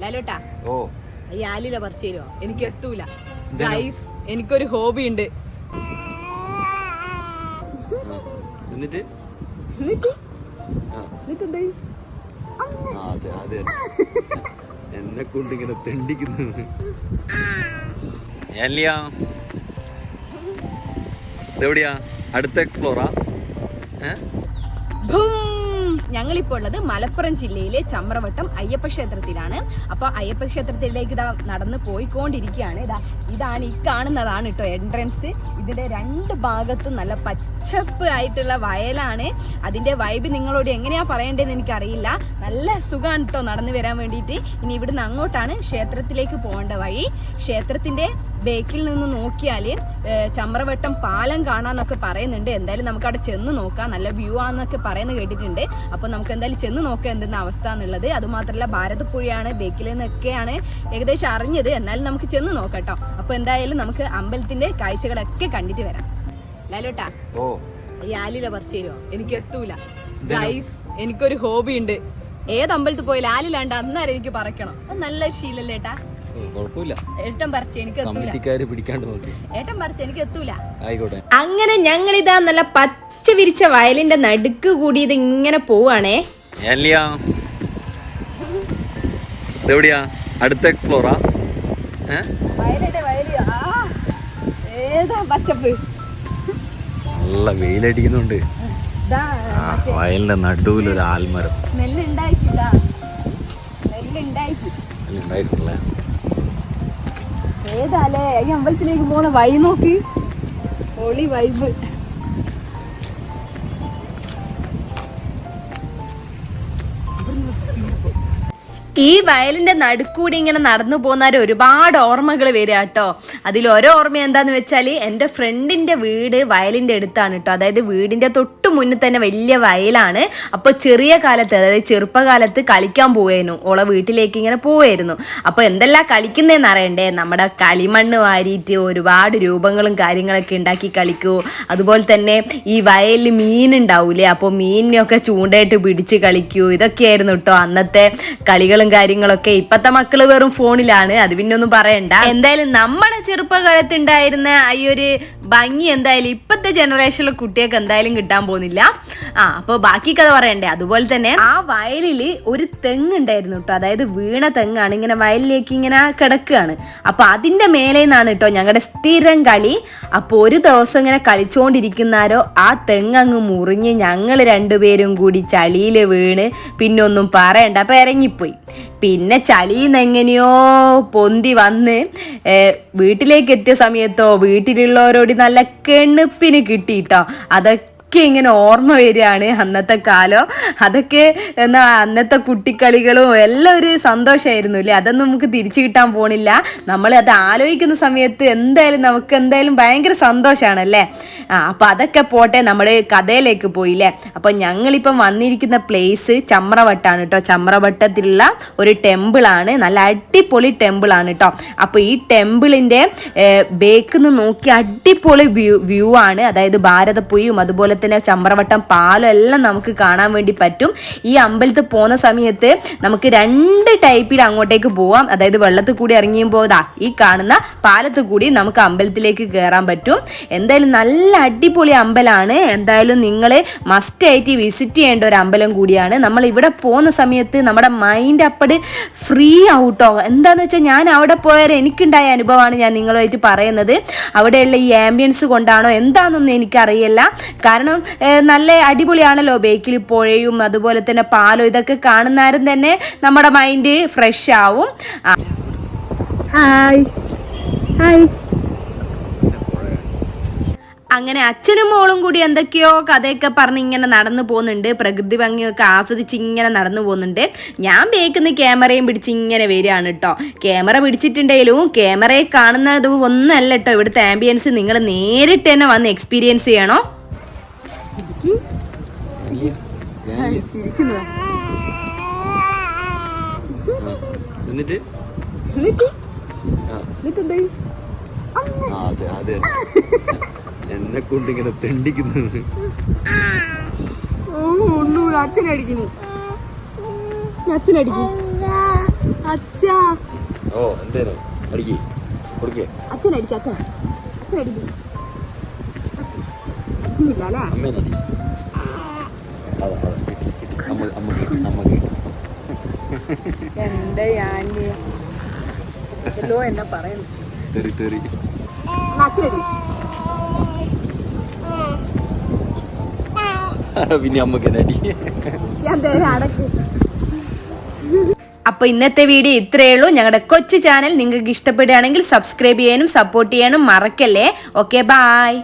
ലാലോട്ടാ ഓ. ഈ ആലില പറിച്ചു തരുമോ എനിക്ക് എത്തൂല? ഗൈസ് എനിക്കൊരു ഹോബി ഉണ്ട്. എന്നിട്ട്? അതെ അതെ എന്നെ കൊണ്ട് ഇങ്ങനെ തെണ്ടിക്കുന്നത്. എവിടെയാ അടുത്ത എക്സ്പ്ലോറാ ഭൂം! ഞങ്ങളിപ്പോൾ ഉള്ളത് മലപ്പുറം ജില്ലയിലെ ചമ്രവട്ടം അയ്യപ്പ ക്ഷേത്രത്തിലാണ്. അപ്പൊ അയ്യപ്പ ക്ഷേത്രത്തിലേക്ക് ഇതാ നടന്ന് പോയിക്കൊണ്ടിരിക്കുകയാണ്. ഇതാ ഇതാണ് ഈ കാണുന്നതാണ് കേട്ടോ എൻട്രൻസ് ഇതിന്റെ രണ്ട് ഭാഗത്തും നല്ല പച്ചപ്പ് ആയിട്ടുള്ള വയലാണ്. അതിന്റെ വൈബ് നിങ്ങളോട് എങ്ങനെയാ പറയേണ്ടതെന്ന് എനിക്കറിയില്ല. നല്ല സുഖമാണ് കേട്ടോ നടന്നു വരാൻ വേണ്ടിയിട്ട്. ഇനി ഇവിടുന്ന് അങ്ങോട്ടാണ് ക്ഷേത്രത്തിലേക്ക് പോകേണ്ട വഴി. ക്ഷേത്രത്തിന്റെ ബേക്കിൽ നിന്ന് നോക്കിയാൽ ചമ്രവട്ടം പാലം കാണാന്നൊക്കെ പറയുന്നുണ്ട്. എന്തായാലും നമുക്ക് അവിടെ ചെന്ന് നോക്കാം. നല്ല വ്യൂ ആണെന്നൊക്കെ പറയുന്നത് കേട്ടിട്ടുണ്ട്. അപ്പോൾ നമുക്ക് എന്തായാലും ചെന്ന് നോക്കാം എന്തെന്ന അവസ്ഥ എന്നുള്ളത്. അതുമാത്രമല്ല ഭാരതപ്പുഴയാണ് ബേക്കിൽ നിന്നൊക്കെയാണ് ഏകദേശം അറിഞ്ഞത്. എന്നാലും നമുക്ക് ചെന്ന് നോക്കാം കേട്ടോ അപ്പൊ എന്തായാലും നമുക്ക് അമ്പലത്തിന്റെ കാഴ്ചകളൊക്കെ കണ്ടിട്ട് വരാം. ലാലോട്ടാ ഓ. ഈ ആലില പറിച്ചു തരുമോ എനിക്ക് എത്തൂല. ഗൈസ് എനിക്കൊരു ഹോബി ഉണ്ട് ഏത് അമ്പലത്തിൽ പോയാലും ആലിലാണ്ട് അന്നേരം എനിക്ക് പറക്കണം. അത് നല്ല ശീലല്ലേ ഏട്ടാ? ഉം, കുഴപ്പമില്ല. ഏട്ടൻ ഇതാ എനിക്ക് എത്തൂല. കമ്മിറ്റിക്കാര് പിടിക്കാണ്ട് നോക്കി. ഏട്ടൻ പറിച്ച് എനിക്ക് എത്തൂല. ആയിക്കോട്ടെ. അങ്ങനെ ഞങ്ങളിതാ നല്ല പച്ച വിരിച്ച വയലിന്റെ നടുക്ക് കൂടി ഇത് ഇങ്ങനെ പോവാണേ. എവിടെയാ അടുത്ത എക്സ്പ്ലോറാ? നല്ല വെയിലടിക്കുന്നുണ്ട്. വയലിന്റെ നടുവിൽ ഒരു ആൽമരം നെല്ലുണ്ടായിട്ടില്ല നെല്ലുണ്ടായിട്ട് ഉണ്ടായിട്ടുള്ള ഏതാലേ? ഈ അമ്പലത്തിലേക്ക് പോണ വൈ നോക്ക്. ഒളി വൈബ് ഈ വയലിന്റെ നടുക്കൂടി ഇങ്ങനെ നടന്നു പോകുന്നവർ ഒരുപാട് ഓർമ്മകൾ വരിക കേട്ടോ. അതിൽ ഓരോ ഓർമ്മ എന്താന്ന് വെച്ചാൽ എന്റെ ഫ്രണ്ടിന്റെ വീട് വയലിന്റെ അടുത്താണ് കേട്ടോ. അതായത് വീടിന്റെ തൊട്ട് മുന്നിൽ തന്നെ വലിയ വയലാണ്. അപ്പോൾ ചെറിയ കാലത്ത് അതായത് ചെറുപ്പകാലത്ത് കളിക്കാൻ പോവായിരുന്നു ഓളെ വീട്ടിലേക്ക് ഇങ്ങനെ പോവായിരുന്നു അപ്പോൾ എന്തെല്ലാം കളിക്കുന്നതെന്ന് അറിയണ്ടേ? നമ്മുടെ കളിമണ്ണ് വാരിയിട്ട് ഒരുപാട് രൂപങ്ങളും കാര്യങ്ങളൊക്കെ ഉണ്ടാക്കി കളിക്കൂ. അതുപോലെ തന്നെ ഈ വയലിൽ മീൻ ഉണ്ടാവൂലേ? അപ്പോൾ മീനിനെയൊക്കെ ചൂണ്ടയിട്ട് പിടിച്ച് കളിക്കൂ. ഇതൊക്കെയായിരുന്നു കേട്ടോ അന്നത്തെ കളികളും കാര്യങ്ങളൊക്കെ. ഇപ്പോഴത്തെ മക്കൾ വെറും ഫോണിലാണ്. അത് പിന്നെ ഒന്നും പറയണ്ട. എന്തായാലും നമ്മുടെ ചെറുപ്പകാലത്ത് ഉണ്ടായിരുന്ന ഈ ഒരു ഭംഗി എന്തായാലും ഇപ്പോഴത്തെ ജനറേഷനിലെ കുട്ടികൾക്ക് എന്തായാലും കിട്ടാൻ പോകുന്നില്ല. ആ അപ്പോൾ ബാക്കി കഥ പറയണ്ടേ? അതുപോലെ തന്നെ ആ വയലിൽ ഒരു തെങ്ങ് ഉണ്ടായിരുന്നു കേട്ടോ. അതായത് വീണ തെങ്ങാണ്. ഇങ്ങനെ വയലിലേക്ക് ഇങ്ങനെ കിടക്കുകയാണ്. അപ്പോൾ അതിന്റെ മേലെ നിന്നാണ് കേട്ടോ ഞങ്ങളുടെ സ്ഥിരം കളി. അപ്പോൾ ഒരു ദിവസം ഇങ്ങനെ കളിച്ചുകൊണ്ടിരിക്കുന്നാരോ ആ തെങ്ങ് അങ്ങ് മുറിഞ്ഞ് ഞങ്ങൾ രണ്ടുപേരും കൂടി ചളിയിൽ വീണ് പിന്നെ ഒന്നും പറയണ്ട. അപ്പോൾ ഇറങ്ങിപ്പോയി. പിന്നെ ചളിന്ന് എങ്ങനെയോ പൊന്തി വന്ന് വീട്ടിലേക്ക് എത്തിയ സമയത്തോ വീട്ടിലുള്ളവരോട് നല്ല കെണുപ്പിന് കിട്ടിയിട്ടോ. അതൊക്കെ ഒക്കെ ഇങ്ങനെ ഓർമ്മ വരികയാണ് അന്നത്തെ കാലം. അതൊക്കെ എന്നാ അന്നത്തെ കുട്ടിക്കളികളും എല്ലാം ഒരു സന്തോഷമായിരുന്നു അല്ലേ? അതൊന്നും നമുക്ക് തിരിച്ചു കിട്ടാൻ പോണില്ല. നമ്മൾ അത് ആലോചിക്കുന്ന സമയത്ത് എന്തായാലും നമുക്ക് എന്തായാലും ഭയങ്കര സന്തോഷമാണല്ലേ ആ അപ്പം അതൊക്കെ പോട്ടെ നമ്മുടെ കഥയിലേക്ക് പോയില്ലേ അപ്പം ഞങ്ങളിപ്പം വന്നിരിക്കുന്ന പ്ലേസ് ചമ്രവട്ടാണ് കേട്ടോ. ചമ്രവട്ടത്തിലുള്ള ഒരു ടെമ്പിളാണ്. നല്ല അടിപൊളി ടെമ്പിളാണ് കേട്ടോ. അപ്പോൾ ഈ ടെമ്പിളിന്റെ ബേക്കിൽ നിന്ന് നോക്കി അടിപൊളി വ്യൂ വ്യൂ ആണ്. അതായത് ഭാരതപ്പുഴയും അതുപോലെ തന്നെ ചമ്പ്രവട്ടം പാലം എല്ലാം നമുക്ക് കാണാൻ വേണ്ടി പറ്റും. ഈ അമ്പലത്തിൽ പോകുന്ന സമയത്ത് നമുക്ക് രണ്ട് ടൈപ്പിൽ അങ്ങോട്ടേക്ക് പോവാം. അതായത് വെള്ളത്തിൽ കൂടി ഇറങ്ങിയുമ്പോൾ ദാ ഈ കാണുന്ന പാലത്ത് കൂടി നമുക്ക് അമ്പലത്തിലേക്ക് കയറാൻ പറ്റും. എന്തായാലും നല്ല അടിപൊളി അമ്പലമാണ് എന്തായാലും നിങ്ങൾ മസ്റ്റ് ആയിട്ട് വിസിറ്റ് ചെയ്യേണ്ട ഒരു അമ്പലം കൂടിയാണ്. നമ്മൾ ഇവിടെ പോകുന്ന സമയത്ത് നമ്മുടെ മൈൻഡ് അപ്പട് ഫ്രീ ഔട്ടോ എന്താണെന്ന് വെച്ചാൽ ഞാൻ അവിടെ പോയാൽ എനിക്കുണ്ടായ അനുഭവമാണ് ഞാൻ നിങ്ങളുമായിട്ട് പറയുന്നത്. അവിടെയുള്ള ഈ ആംബിയൻസ് കൊണ്ടാണോ എന്താണെന്നൊന്നും എനിക്കറിയില്ല. കാരണം ഏഹ്, നല്ല അടിപൊളിയാണല്ലോ ബേക്കിൽ പുഴയും അതുപോലെ തന്നെ പാലും ഇതൊക്കെ കാണുന്നേരം തന്നെ നമ്മുടെ മൈൻഡ് ഫ്രഷ് ആവും. ആ, ഹായ് ഹായ് അങ്ങനെ അച്ഛനും മോളും കൂടി എന്തൊക്കെയോ കഥയൊക്കെ പറഞ്ഞ് ഇങ്ങനെ നടന്നു പോകുന്നുണ്ട്. പ്രകൃതി ഭംഗിയൊക്കെ ആസ്വദിച്ച് ഇങ്ങനെ നടന്നു പോകുന്നുണ്ട്. ഞാൻ ബേക്കുന്ന ക്യാമറയും പിടിച്ച് ഇങ്ങനെ വരികയാണ് കേട്ടോ ക്യാമറ പിടിച്ചിട്ടുണ്ടെങ്കിലും ക്യാമറയെ കാണുന്നത് ഒന്നല്ല കേട്ടോ ഇവിടുത്തെ ആംബിയൻസ് നിങ്ങൾ നേരിട്ട് തന്നെ വന്ന് എക്സ്പീരിയൻസ് ചെയ്യണോ? ചിരിക്കുന്നു എന്നിട്ട്? എന്നിട്ട്? ആ. എന്നിട്ട് എന്തായി ആ, അതെ അതെ എന്നെ കൊണ്ട് ഇങ്ങനെ തെണ്ടിക്കുന്നത്. അച്ഛനടിക്കുന്നു അച്ഛനടിക്കും അച്ഛാ. ഓ എന്തേനു? അടിക്ക് കൊടുക്കേ. അച്ഛനടിക്ക അച്ഛൻ അച്ഛനടിക്കും അച്ഛനില്ല അല്ലേ? അതാ അതാ എന്നെ പറയുന്നു? തെറി തെറി. പിന്നെ അമ്മയ്ക്ക് അടി? ഞാൻ അടക്ക്. അപ്പൊ ഇന്നത്തെ വീഡിയോ ഇത്രയേ ഉള്ളൂ. ഞങ്ങളുടെ കൊച്ചു ചാനൽ നിങ്ങൾക്ക് ഇഷ്ടപ്പെടുകയാണെങ്കിൽ സബ്സ്ക്രൈബ് ചെയ്യാനും സപ്പോർട്ട് ചെയ്യാനും മറക്കല്ലേ? Okay bye